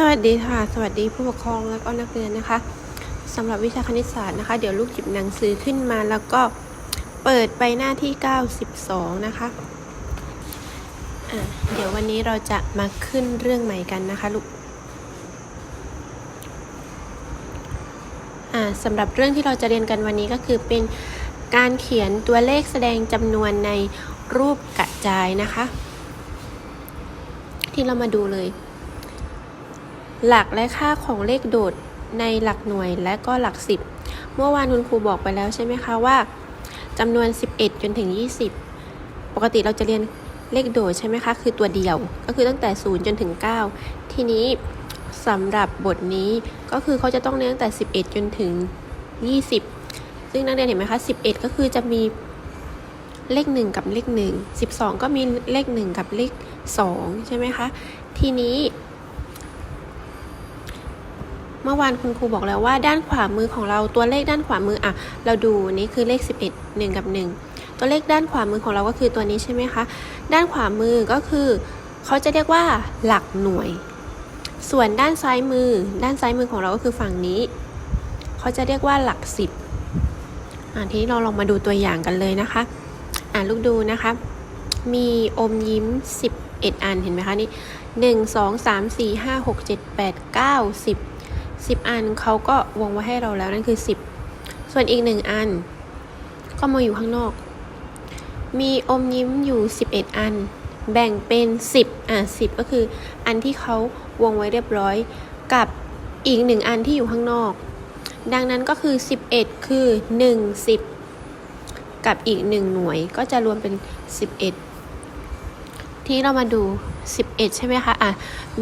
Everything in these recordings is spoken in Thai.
สวัสดีค่ะ สวัสดีผู้ปกครองแล้วก็นักเรียนนะคะสำหรับวิชาคณิตศาสตร์นะคะ เดี๋ยวลูกหยิบหนังสือขึ้นมาแล้วก็เปิดไปหน้าที่ 92 นะคะอะเดี๋ยววันนี้เราจะมาขึ้นเรื่องใหม่กันนะคะลูกอะสำหรับเรื่องที่เราจะเรียนกันวันนี้ก็คือเป็นการเขียนตัวเลขแสดงจำนวนในรูปกระจายนะคะ ที่เรามาดูเลย หลักและค่าของเลขโดดในหลักหน่วยและก็หลักสิบเมื่อวานคุณครูบอกไปแล้วใช่ไหมคะว่าจำนวน 11 จนถึง 20 ปกติเราจะเรียนเลขโดดใช่ไหมคะ คือตัวเดียวก็คือตั้งแต่ 0 จนถึง 9 ทีนี้สำหรับบทนี้ก็คือเขาจะต้องเรียนตั้งแต่ 11 จนถึง 20 ซึ่งนักเรียนเห็นไหมคะ 11 ก็คือจะมีเลข 1 กับเลข 1 12 ก็มีเลข 1 กับเลข 2 ใช่ไหมคะ ทีนี้ มื่อวานคุณครูบอกแล้วว่าด้านขวามือของเราตัวเลขด้านขวามืออะ เราดูนี่คือเลข 11 1 กับ 1 ตัวเลขด้านขวามือของเราก็คือตัวนี้ใช่ไหมคะ ด้านขวามือก็คือเขาจะเรียกว่าหลักหน่วย ส่วนด้านซ้ายมือ ด้านซ้ายมือของเราก็คือฝั่งนี้เขาจะเรียกว่าหลักสิบอ่าทีนี้เราลองมาดูตัวอย่างกันเลยนะคะ อ่าลูกดูนะคะ มีอมยิ้ม 11 อันเห็นไหมคะนี่หนึ่งสองสามสี่ห้าหกเจ็ดแปดเก้าสิบ สิบอันเขาก็วงไว้ให้เราแล้วนั่นคือสิบส่วนอีกหนึ่งอัน ก็มาอยู่ข้างนอก มีอมยิ้มอยู่สิบเอ็ดอัน แบ่งเป็นสิบอะสิบก็คืออันที่เขาวงไว้เรียบร้อยกับอีกหนึ่งอันที่อยู่ข้างนอก ดังนั้นก็คือ 11 คือ 1 10 กับอีก 1 หน่วยก็จะรวมเป็น 11 ที่เรามาดู 11 ใช่ไหมคะ อะ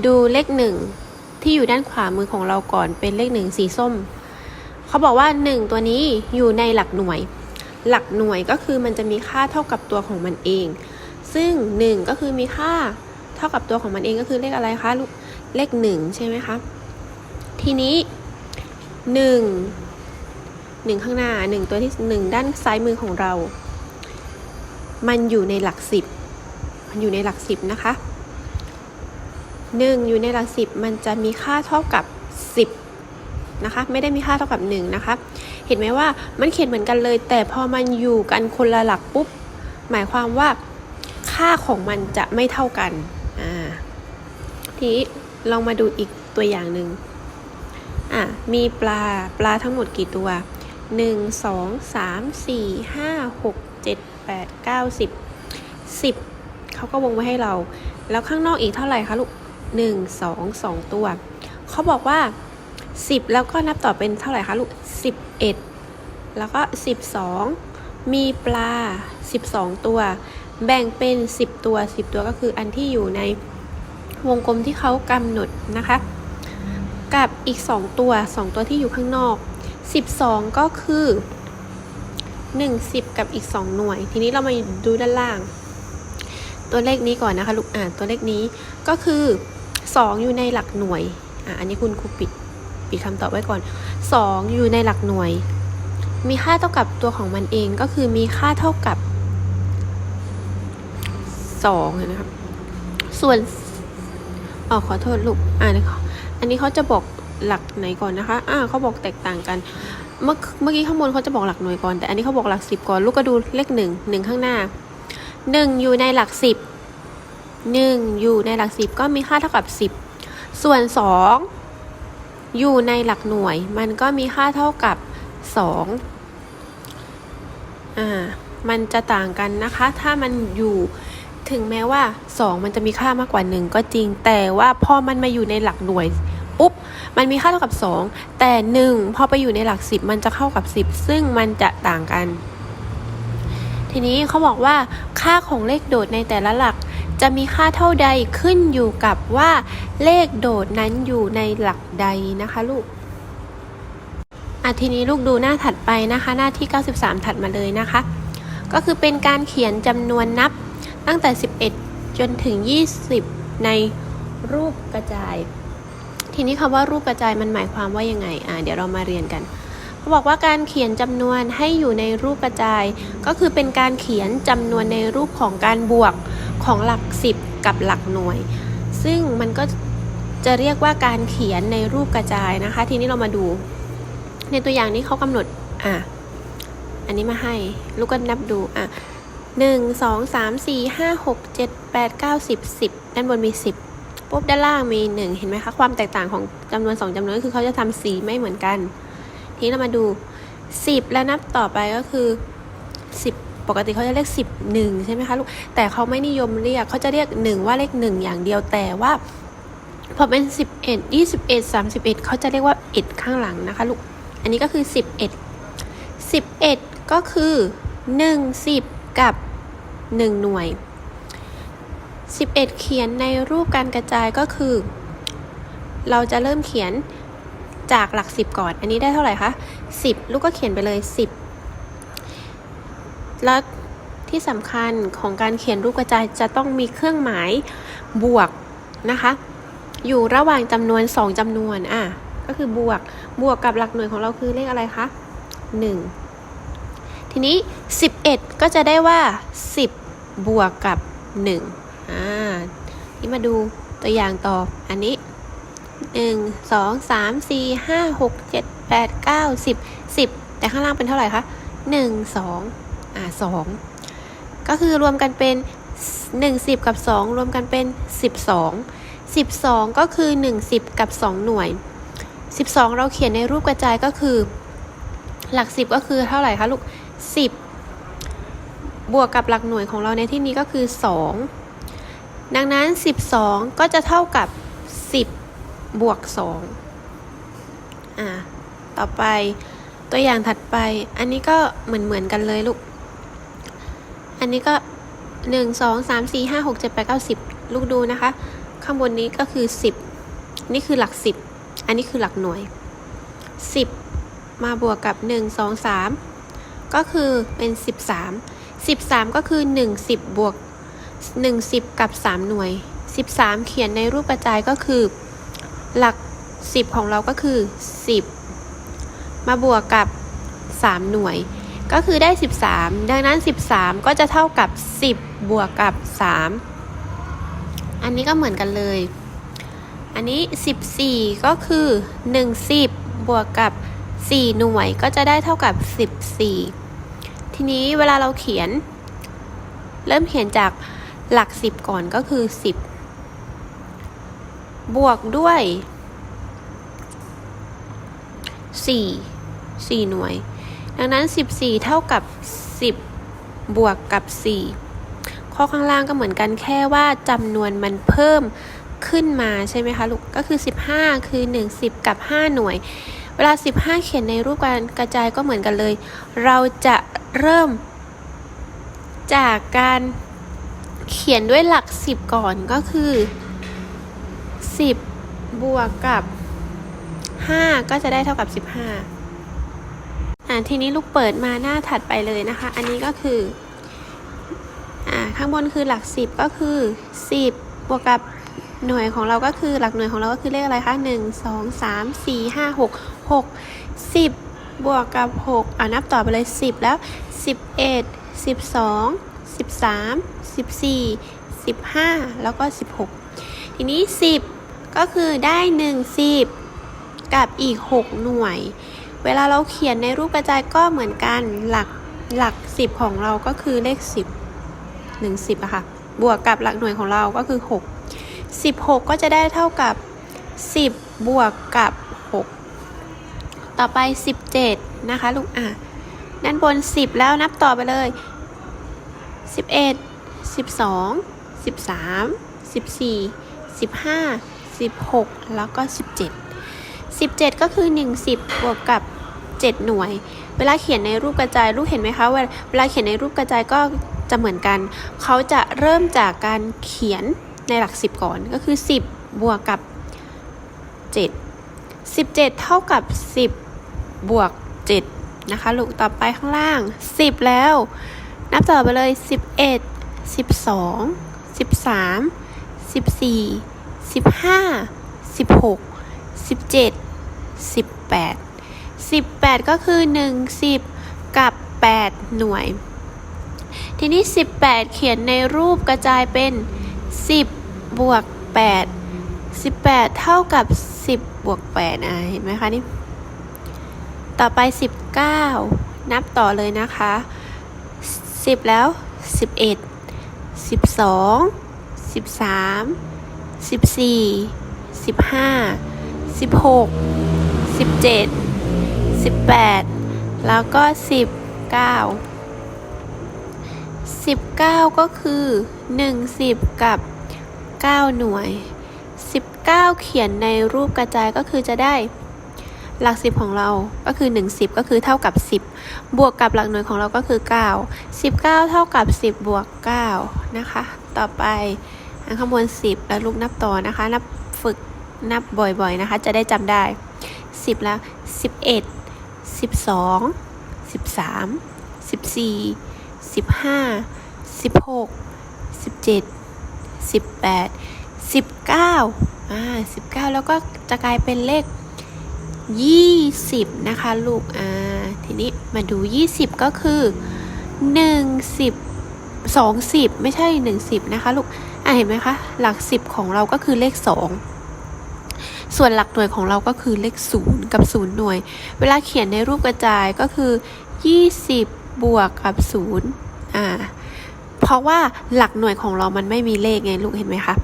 ดูเลข 1 ที่อยู่ด้านขวามือของเราก่อนเป็นเลข1สีส้ม เขาบอกว่า 1 ตัวนี้อยู่ในหลักหน่วย หลักหน่วยก็คือมันจะมีค่าเท่ากับตัวของมันเอง ซึ่ง 1 ก็คือมีค่าเท่ากับตัวของมันเองก็คือเลขอะไรคะลูกเลข1ใช่ไหมคะทีนี้หนึ่งหนึ่งข้างหน้าหนึ่งตัวที่หนึ่งด้านซ้ายมือของเรา มันอยู่ในหลักสิบมันอยู่ในหลักสิบนะคะ หนึ่งอยู่ในหลักสิบมันจะมีค่าเท่ากับสิบนะคะไม่ได้มีค่าเท่ากับหนึ่งนะคะเห็นไหมว่ามันเขียนเหมือนกันเลย แต่พอมันอยู่กันคนละหลักปุ๊บหมายความว่าค่าของมันจะไม่เท่ากันอ่าทีลองมาดูอีกตัวอย่างหนึ่งอะมีปลาปลาทั้งหมดกี่ตัว 1 2 3 4 5 6 7 8 9 10 10เขาก็วงไว้ให้เรา แล้วข้างนอกอีกเท่าไหร่คะลูก 1 2 2 ตัว เขาบอกว่า 10 แล้วก็นับต่อเป็นเท่าไหร่คะลูก 11 แล้วก็ 12 มีปลา 12 ตัว แบ่งเป็น 10 ตัว 10 ตัวก็คืออันที่อยู่ในวงกลมที่เขากำหนดนะคะ กับอีก 2 ตัว 2 ตัวที่อยู่ข้างนอก 12 ก็คือ1 10 กับอีก 2 หน่วย ทีนี้เรามาดูด้านล่าง ตัวเลขนี้ก่อนนะคะ ลูกอ่านตัวเลขนี้ก็คือ 2 อยู่ในหลักหน่วยอะอันนี้คุณครูปิดปิดคำตอบไว้ก่อน 2 อยู่ในหลักหน่วย มีค่าเท่ากับตัวของมันเองก็คือมีค่าเท่ากับ2นะครับส่วนอ๋อขอโทษลูกอ่านะอันนี้เขาจะบอกหลักไหนก่อนนะคะอ่าเขาบอกแตกต่างกัน เมื่อเมื่อกี้ข้างบนเขาจะบอกหลักหน่วยก่อน แต่อันนี้เขาบอกหลักสิบก่อน ลูกก็ดูเลขหนึ่งหนึ่งข้างหน้าหนึ่งอยู่ในหลักสิบ หนึ่งอยู่ในหลักสิบก็มีค่าเท่ากับสิบส่วนสองอยู่ในหลักหน่วย มันก็มีค่าเท่ากับสองอ่ามันจะต่างกันนะคะ ถ้ามันอยู่ถึงแม้ว่า 2 มันจะมีค่ามากกว่า 1 ก็จริง แต่ว่าพอมันมาอยู่ในหลักหน่วยปุ๊บ มันมีค่าเท่ากับ 2 แต่ 1 พอไปอยู่ในหลัก 10 มันจะเข้ากับ 10 ซึ่งมันจะต่างกัน ทีนี้เขาบอกว่าค่าของเลขโดดในแต่ละหลัก จะมีค่าเท่าใดขึ้นอยู่กับว่าเลขโดดนั้นอยู่ในหลักใดนะคะลูกอะทีนี้ลูกดูหน้าถัดไปนะคะ หน้าที่ 93 ถัดมาเลยนะคะ ก็คือเป็นการเขียนจำนวนนับตั้งแต่ 11 จนถึง 20 ในรูปกระจาย ทีนี้คำว่ารูปกระจายมันหมายความว่ายังไงอ่าเดี๋ยวเรามาเรียนกันเขาบอกว่าการเขียนจำนวนให้อยู่ในรูปกระจาย ก็คือเป็นการเขียนจำนวนในรูปของการบวก ของหลัก10กับหลักหน่วย ซึ่งมันก็จะเรียกว่าการเขียนในรูปกระจายนะคะ ทีนี้เรามาดู ในตัวอย่างนี้เขากำหนดอะอันนี้มาให้ลูกก็นับดูอะหนึ่งสองสามสี่ห้าหกเจ็ดแปดเก้าสิบสิบด้านบนมีสิบปุ๊บด้านล่างมีหนึ่งเห็นไหมคะ ความแตกต่างของจำนวนสองจำนวนคือเขาจะทำสีไม่เหมือนกัน ทีนี้เรามาดูสิบแล้วนับต่อไปก็คือสิบ ปกติเขาจะเรียกสิบหนึ่งใช่ไหมคะลูกแต่เขาไม่นิยมเรียกเขาจะเรียกหนึ่งว่าเลขหนึ่งอย่างเดียวแต่ว่าพอเป็นสิบเอ็ดยี่สิบเอ็ดสามสิบเอ็ดเขาจะเรียกว่าเอ็ดข้างหลังนะคะลูกอันนี้ก็คือสิบเอ็ดสิบเอ็ดก็คือหนึ่งสิบกับหนึ่งหน่วย 11 เขียนในรูปการกระจายก็คือ เราจะเริ่มเขียนจากหลัก 10 ก่อน อันนี้ได้เท่าไหร่คะ 10 ลูกก็เขียนไปเลย 10 แล้วที่สำคัญของการเขียนรูปกระจายจะต้องมีเครื่องหมายบวกนะคะ อยู่ระหว่างจำนวน 2จำนวนอะก็คือบวกบวกกับหลักหน่วยของเราคือเลขอะไรคะ1 ทีนี้ 11 ก็จะได้ว่า 10 บวกกับ1อ่านี่มาดูตัวอย่างต่ออันนี้ 1 2 3 4 5 6 7 8 9 10 10 แต่ข้างล่างเป็นเท่าไหร่คะ 1 2 อ่า2ก็คือรวมกันเป็น 1 10 กับ 2 รวมกันเป็น 12 12 ก็คือ 1 10 กับ 2 หน่วย 12 เราเขียนในรูปกระจายก็คือ หลัก 10 ก็คือเท่าไหร่คะลูก 10 บวกกับหลักหน่วยของเราในที่นี้ก็คือ 2 ดังนั้น 12 ก็จะเท่ากับ 10 บวก 2 อ่า ต่อไปตัวอย่างถัดไป อันนี้ก็เหมือนเหมือนกันเลยลูก อันนี้ก็1 2 3 4 5 6 7 8 9 10ลูกดูนะคะ ข้างบนนี้ก็คือ10นี่คือหลัก10อันนี้คือหลักหน่วย10มาบวกกับ1 2 3ก็คือเป็น13 13ก็คือ1 10บวก1 10กับ3หน่วย13เขียนในรูปกระจายก็คือ หลัก10ของเราก็คือ10มาบวกกับ3หน่วย ก็คือได้ 13 ดังนั้น 13 ก็จะเท่ากับ 10 บวกกับ 3 อันนี้ก็เหมือนกันเลย อันนี้ 14 ก็คือ 1 10 บวกกับ 4 หน่วยก็จะได้เท่ากับ 14 ทีนี้เวลาเราเขียน เริ่มเขียนจากหลัก 10 ก่อนก็คือ 10 บวกด้วย 4 4 หน่วย ดังนั้น 14 เท่ากับ 10 บวกกับ 4 ข้อข้างล่างก็เหมือนกันแค่ว่าจำนวนมันเพิ่มขึ้นมาใช่ไหมคะลูก ก็คือ 15 คือ 1 10 กับ 5 หน่วย เวลา 15 เขียนในรูปการกระจายก็เหมือนกันเลย เราจะเริ่ม จากการเขียนด้วยหลัก 10 ก่อนก็คือ 10 บวกกับ 5 ก็จะได้เท่ากับ 15 อ่าทีนี้ลูกเปิดมาหน้าถัดไปเลยนะคะ อันนี้ก็คืออ่าข้างบนคือหลัก 10 ก็คือ 10 บวกกับหน่วยของเราก็คือหลักหน่วยของเราก็คือเลขอะไรคะ1 2 3 4 5 6 6 10 บวกกับ 6 อ่านับต่อไปเลย 10 แล้ว 11 12 13 14 15 แล้วก็ 16 ทีนี้ 10 ก็คือได้ 1 10 กับอีก 6 หน่วย เวลาเราเขียนในรูปกระจายก็เหมือนกันหลักหลัก 10 ของเราก็คือเลข 10 1 10อะค่ะ บวกกับหลักหน่วยของเราก็คือ 6 16 ก็จะได้เท่ากับ 10 บวกกับ 6 ต่อไป 17 นะคะลูกอะด้านบน 10 แล้วนับต่อไปเลย 11 12 13 14 15 16 แล้วก็ 17 17 ก็คือ 1 10 บวกกับ 7 หน่วย เวลาเขียนในรูปกระจายลูกเห็นไหมคะเวลาเวลาเขียนในรูปกระจายก็จะเหมือนกัน เขาจะเริ่มจากการเขียนในหลัก 10 ก่อนก็คือ 10 บวกกับ 7 17 เท่ากับ 10 บวก 7 นะคะลูกต่อไปข้างล่าง 10 แล้ว นับต่อไปเลย 11 12 13 14 15 16 17 18 18 ก็คือ 1 10 กับ 8 หน่วย ทีนี้ 18 เขียนในรูปกระจายเป็น 10 บวก8สิบแปดเท่ากับสิบบวกแปดอะเห็นไหมคะนี่ ต่อไปสิบเก้านับต่อเลยนะคะสิบแล้วสิบเอ็ดสิบ สองสิบแปดแล้วก็สิบเก้าสิบเก้าก็คือหนึ่งสิบกับเก้าหน่วย 19 เขียนในรูปกระจายก็คือจะได้หลัก 10 ของเราก็คือ 1 10 ก็คือเท่ากับ 10 บวกกับหลักหน่วยของเราก็คือ 9 19 เท่ากับ 10 บวก 9 นะคะ ต่อไปอันข้างบน 10 แล้วลูกนับต่อนะคะ นับฝึกนับบ่อยๆนะคะ จะได้จำได้ 10 แล้ว 11 12 13 14 15 16 17 18สิบเก้าอ่าสิบเก้าแล้วก็จะกลายเป็นเลขยี่สิบนะคะลูกอ่าทีนี้มาดูยี่สิบก็คือหนึ่งสิบสองสิบไม่ใช่หนึ่งสิบนะคะลูกอ่าเห็นไหมคะ หลักสิบของเราก็คือเลขสอง ส่วนหลักหน่วยของเราก็คือเลขศูนย์กับศูนย์หน่วย เวลาเขียนในรูปกระจายก็คือยี่สิบบวกกับศูนย์อ่า เพราะว่าหลักหน่วยของเรามันไม่มีเลขไงลูกเห็นไหมคะ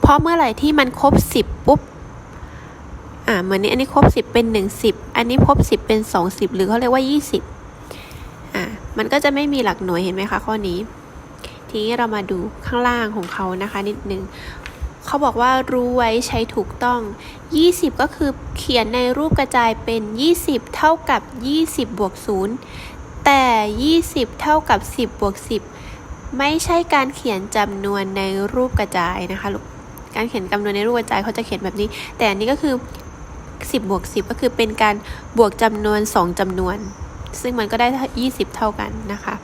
เพราะเมื่อไหร่ที่มันครบสิบปุ๊บ อ่า เหมือนนี้อันนี้ครบสิบเป็นหนึ่งสิบอันนี้ครบสิบเป็นสองสิบหรือเขาเรียกว่ายี่สิบอ่า มันก็จะไม่มีหลักหน่วยเห็นไหมคะข้อนี้ทีนี้เรามาดูข้างล่างของเขานะคะนิดนึง เขาบอกว่ารู้ไว้ใช้ถูกต้อง 20 ก็คือเขียนในรูปกระจายเป็น 20 เท่ากับ 20 บวก 0 แต่ 20 เท่ากับ 10 บวก 10 ไม่ใช่การเขียนจำนวนในรูปกระจายนะคะลูก การเขียนจำนวนในรูปกระจายเขาจะเขียนแบบนี้ แต่อันนี้ก็คือ 10 บวก 10 ก็คือเป็นการบวกจำนวน 2จำนวน ซึ่งมันก็ได้ 20 เท่ากันนะคะ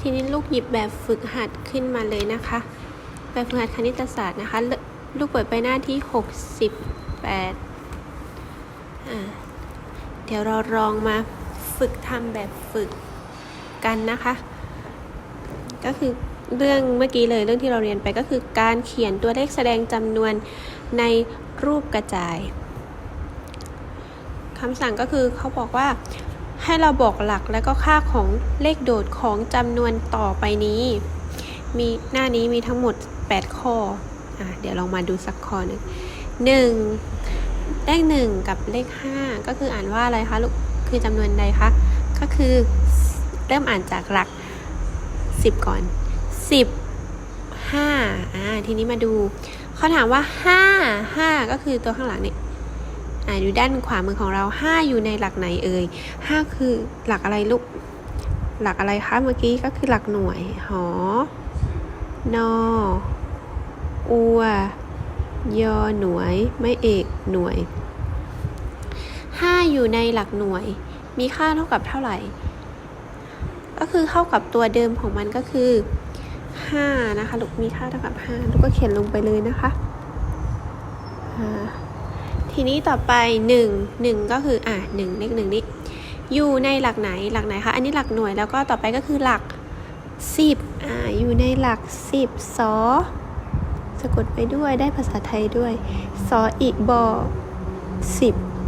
ทีนี้ลูกหยิบแบบฝึกหัดขึ้นมาเลยนะคะ แบบฝึกหัดคณิตศาสตร์นะคะ ลูกเปิดไปหน้าที่ 68อ่าเดี๋ยวเราลองมาฝึกทำแบบฝึกกันนะคะ ก็คือเรื่องเมื่อกี้เลยเรื่องที่เราเรียนไปก็คือการเขียนตัวเลขแสดงจำนวนในรูปกระจายคำสั่งก็คือเขาบอกว่าให้เราบอกหลักและก็ค่าของเลขโดดของจำนวนต่อไปนี้ มีหน้านี้มีทั้งหมด 8 ข้ออะเดี๋ยวลองมาดูสักข้อหนึ่งหนึ่งเลขหนึ่งกับเลขห้าก็คืออ่านว่าอะไรคะลูก คือจำนวนใดคะ ก็คือเริ่มอ่านจากหลัก 10 ก่อน 10 5อ่าทีนี้มาดูเขาถามว่า 5 5 ก็คือตัวข้างหลังนี่อ่าอยู่ด้านขวามือของเรา 5 อยู่ในหลักไหนเอ่ย 5 คือหลักอะไรลูก หลักอะไรคะเมื่อกี้ก็คือหลักหน่วย หอนอ อัว ยอหน่วย ไม่เอกหน่วย 5 อยู่ในหลักหน่วย มีค่าเท่ากับเท่าไหร่ ก็คือเท่ากับตัวเดิมของมันก็คือ5นะคะ ลูกมีค่าเท่ากับ5ลูกก็เขียนลงไปเลยนะคะทีนี้ต่อไป 1 1 ก็คืออะ1เลข1นี้อยู่ในหลักไหนหลักไหนคะ อันนี้หลักหน่วยแล้วก็ต่อไปก็คือหลัก 10อ่าอยู่ในหลัก 10สอ สะกดไปด้วยได้ภาษาไทยด้วยสออีกบอ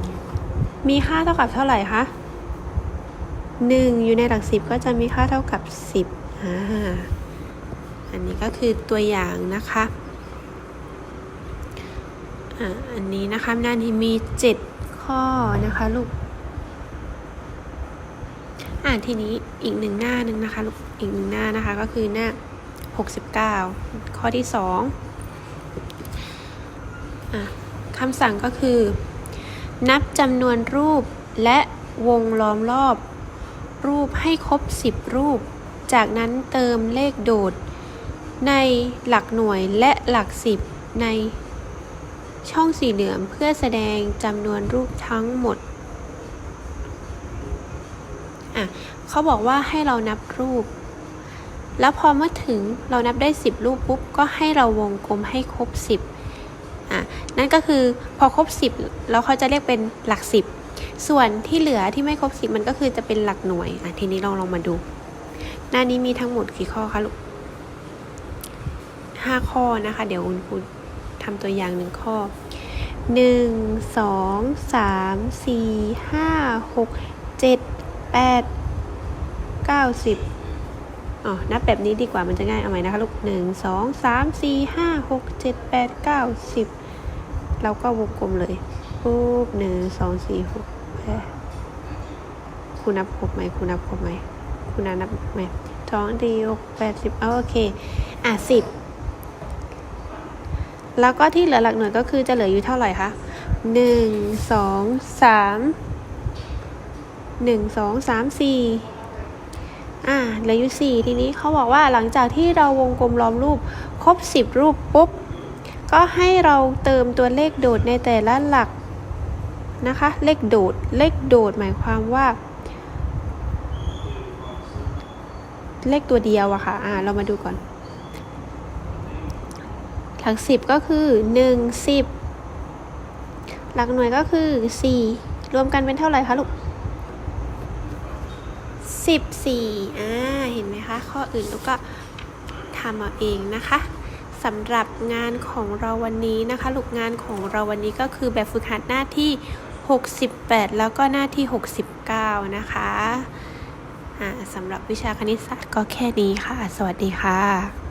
10มีค่าเท่ากับเท่าไหร่คะ1อยู่ในหลัก10ก็จะมีค่าเท่ากับ10อ่าอันนี้ก็คือตัวอย่างนะคะอ่าอันนี้นะคะหน้านี้มี7ข้อนะคะลูกอ่าทีนี้อีกหนึ่งหน้าหนึ่งนะคะลูกอีกหนึ่งหน้านะคะก็คือหน้า 69 ข้อที่2อะ คำสั่งก็คือ นับจำนวนรูปและวงล้อมรอบ รูปให้ครบ 10 รูป จากนั้นเติมเลขโดด ในหลักหน่วยและหลัก 10 ในช่องสี่เหลี่ยมเพื่อแสดงจำนวนรูปทั้งหมดอะเขาบอกว่าให้เรานับรูป แล้วพอเมื่อถึงเรานับได้ 10 รูปปุ๊บ ก็ให้เราวงกลมให้ครบ 10อะ นั่นก็คือพอครบ 10 แล้วเขาจะเรียกเป็นหลัก 10 ส่วนที่เหลือที่ไม่ครบ 10 มันก็คือจะเป็นหลักหน่วยอะทีนี้ลองลองมาดู หน้านี้มีทั้งหมดกี่ข้อคะลูก5ข้อนะคะ เดี๋ยวคุณครูำตัวอย่างหนึ่งข้อหนึ่งสองสามสี่ห้าหกเจ็ดแปดเก้าสิบอ๋อ นับแบบนี้ดีกว่ามันจะง่าย เอาใหม่นะคะลูกหนึ่งสองสามสี่ห้าหกเจ็ดแปดเก้าสิบ เราก็วงกลมเลยปุ๊บหนึ่งสองสี่หกแปดคุณนับครบไหมคุณนับครบไหมคุณนับไหมสองดีหกแปดสิบเอาโอเค อะสิบแล้วก็ที่เหลือหลักหน่วยก็คือจะเหลืออยู่เท่าไหร่คะหนึ่งสองสามหนึ่งสองสามสี่อะเหลืออยู่สี่ทีนี้เขาบอกว่าหลังจากที่เราวงกลมล้อมรูป ครบสิบรูปปุ๊บ ก็ให้เราเติมตัวเลขโดดในแต่ละหลักนะคะ เลขโดด เลขโดดหมายความว่า เลขตัวเดียวอะค่ะ อ่า เรามาดูก่อน หลักสิบก็คือหนึ่งสิบหลักหน่วยก็คือสี่รวมกันเป็นเท่าไหร่คะลูกสิบสี่อ่า เห็นไหมคะ ข้ออื่นลูกก็ทำเอาเองนะคะ สำหรับงานของเราวันนี้นะคะ ลูกงานของเราวันนี้ก็คือแบบฝึกหัดหน้าที่ 68 แล้วก็หน้าที่ 69 นะคะอ่าสำหรับวิชาคณิตศาสตร์ก็แค่นี้ค่ะ สวัสดีค่ะ